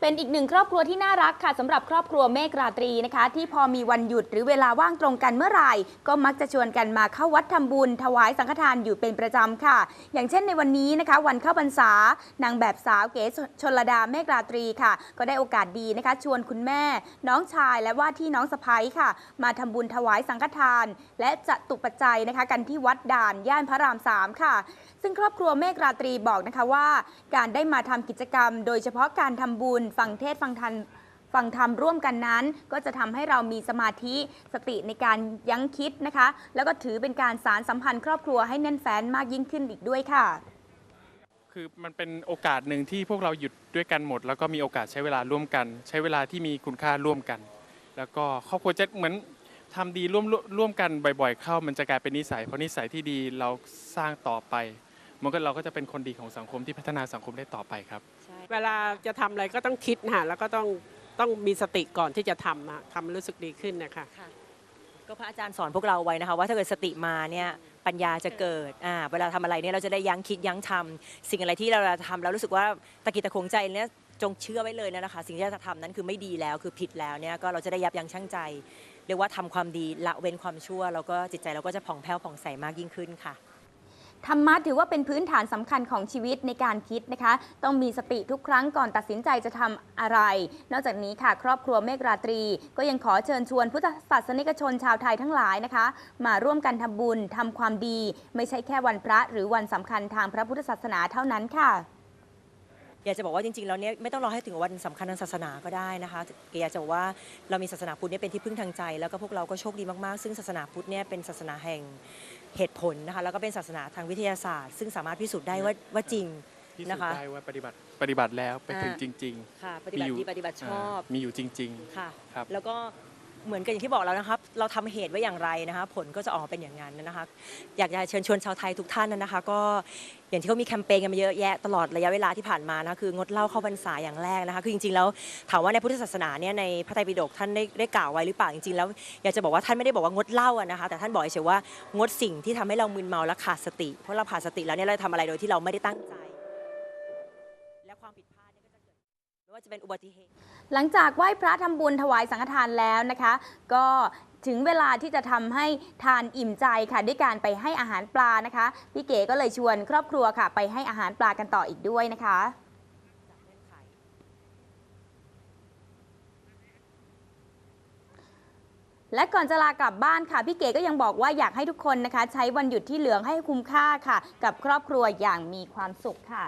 เป็นอีกหนึ่งครอบครัวที่น่ารักค่ะสำหรับครอบครัวเมฆราตรีนะคะ ที่พอมีวันหยุดหรือเวลาว่างตรงกันเมื่อไหร่ ก็มักจะชวนกันมาเข้าวัดทำบุญ ถวายสังฆทานอยู่เป็นประจำค่ะ อย่างเช่นในวันนี้นะคะ วันเข้าพรรษานางแบบสาวเก๋ชนลดาเมฆราตรีค่ะ ก็ได้โอกาสดีนะคะ ชวนคุณแม่ น้องชายและว่าที่น้องสะพ้ยค่ะ มาทำบุญถวายสังฆทาน และจะตุปัจจัยนะคะ กันที่วัดด่านย่านพระรามสามค่ะ ซึ่งครอบครัวเมฆราตรีบอกนะคะว่า การได้มาทำกิจกรรม โดยเฉพาะการทำบุญฟังเทศฟังธรรมฟังธรรมร่วมกันนั้น ก็จะทำให้เรามีสมาธิสติในการยั้งคิดนะคะ แล้วก็ถือเป็นการสารสัมพันธ์ครอบครัวให้แน่นแฟ้นมากยิ่งขึ้นอีกด้วยค่ะ คือมันเป็นโอกาสหนึ่งที่พวกเราหยุดด้วยกันหมด แล้วก็มีโอกาสใช้เวลาร่วมกัน ใช้เวลาที่มีคุณค่าร่วมกัน แล้วก็ครอบครัวจะเหมือนทำดีร่วมร่วมกันบ่อย ๆ เข้า มันจะกลายเป็นนิสัยเพราะนิสัยที่ดีเราสร้างต่อไป มันก็เราก็จะเป็นคนดีของสังคมที่พัฒนาสังคมได้ต่อไปครับ เวลาจะทำอะไรก็ต้องคิดนะแล้วก็ต้องต้องมีสติก่อนที่จะทำทำรู้สึกดีขึ้นนะคะก็พระอาจารย์สอนพวกเราไว้นะคะ ว่าถ้าเกิดสติมาเนี่ยปัญญาจะเกิดอ่าเวลาทำอะไรเนี่ยเราจะได้ยั้งคิดยั้งทำสิ่งอะไรที่เราทำแล้วรู้สึกว่าตะกิดตะขวงใจเนี่ยจงเชื่อไว้เลยนะคะ สิ่งที่เราจะทำนั้นคือไม่ดีแล้วคือผิดแล้วเนี่ยก็เราจะได้ยับยั้งชั่งใจ เรียกว่าทำความดีละเว้นความชั่ว แล้วก็จิตใจเราก็จะผ่องแผ้วผ่องใสมากยิ่งขึ้นค่ะ ธรรมะถือว่าเป็นพื้นฐานสำคัญของชีวิตในการคิดนะคะ ต้องมีสติทุกครั้งก่อนตัดสินใจจะทำอะไร นอกจากนี้ค่ะ ครอบครัวเมฆราตรี ก็ยังขอเชิญชวนพุทธศาสนิกชนชาวไทยทั้งหลายนะคะ มาร่วมกันทำบุญทำความดี ไม่ใช่แค่วันพระ หรือวันสำคัญทางพระพุทธศาสนาเท่านั้นค่ะอยากจะบอกว่าจริงๆแล้วเนี่ยไม่ต้องรอให้ถึงวันสำคัญทางศาสนาก็ได้นะคะเกอยากจะบอกว่าเรามีศาสนาพุทธเนี่ยเป็นที่พึ่งทางใจ แล้วก็พวกเราก็โชคดีมากๆ ซึ่งศาสนาพุทธเนี่ยเป็นศาสนาแห่ง เหตุผลนะคะแล้วก็เป็นศาสนาทางวิทยาศาสตร์ ซึ่งสามารถพิสูจน์ได้ว่าว่าจริงที่สุดนะคะได้ว่าปฏิบัติปฏิบัติแล้วไปถึงอ่า จริง ค่ะปฏิบัติดีปฏิบัติชอบามีอยู่จริง ค่ะ ครับ แล้วก็ เหมือนกันอย่างที่บอกแล้วนะครับ เราทำเหตุไว้อย่างไรนะคะ ผลก็จะออกมาเป็นอย่างนั้นนะคะ อยากจะเชิญชวนชาวไทยทุกท่านนะคะ ก็อย่างที่เขามีแคมเปญกันมาเยอะแยะตลอดระยะเวลาที่ผ่านมานะคะคืองดเหล้าเข้าพรรษาอย่างแรกนะคะ คือจริงๆแล้วถามว่าในพุทธศาสนาเนี่ยในพระไตรปิฎกท่านได้ได้กล่าวไว้หรือเปล่าจริงๆแล้วอยากจะบอกว่าท่านไม่ได้บอกว่างดเหล้านะคะ แต่ท่านบอกเฉยๆว่างดสิ่งที่ทำให้เรามึนเมาและขาดสติ เพราะเราขาดสติแล้วเนี่ยเราทำอะไรโดยที่เราไม่ได้ตั้งใจ ว่าจะเป็นอุบัติเหตุ หลังจากไหว้พระทำบุญถวายสังฆทานแล้วนะคะ ก็ถึงเวลาที่จะทำให้ทานอิ่มใจค่ะด้วยการไปให้อาหารปลานะคะ พี่เก๋ก็เลยชวนครอบครัวค่ะ ไปให้อาหารปลากันต่ออีกด้วยนะคะและก่อนจะลากลับบ้านค่ะ พี่เก๋ก็ยังบอกว่าอยากให้ทุกคนนะคะ ใช้วันหยุดที่เหลืองให้คุ้มค่าค่ะ กับครอบครัวอย่างมีความสุขค่ะ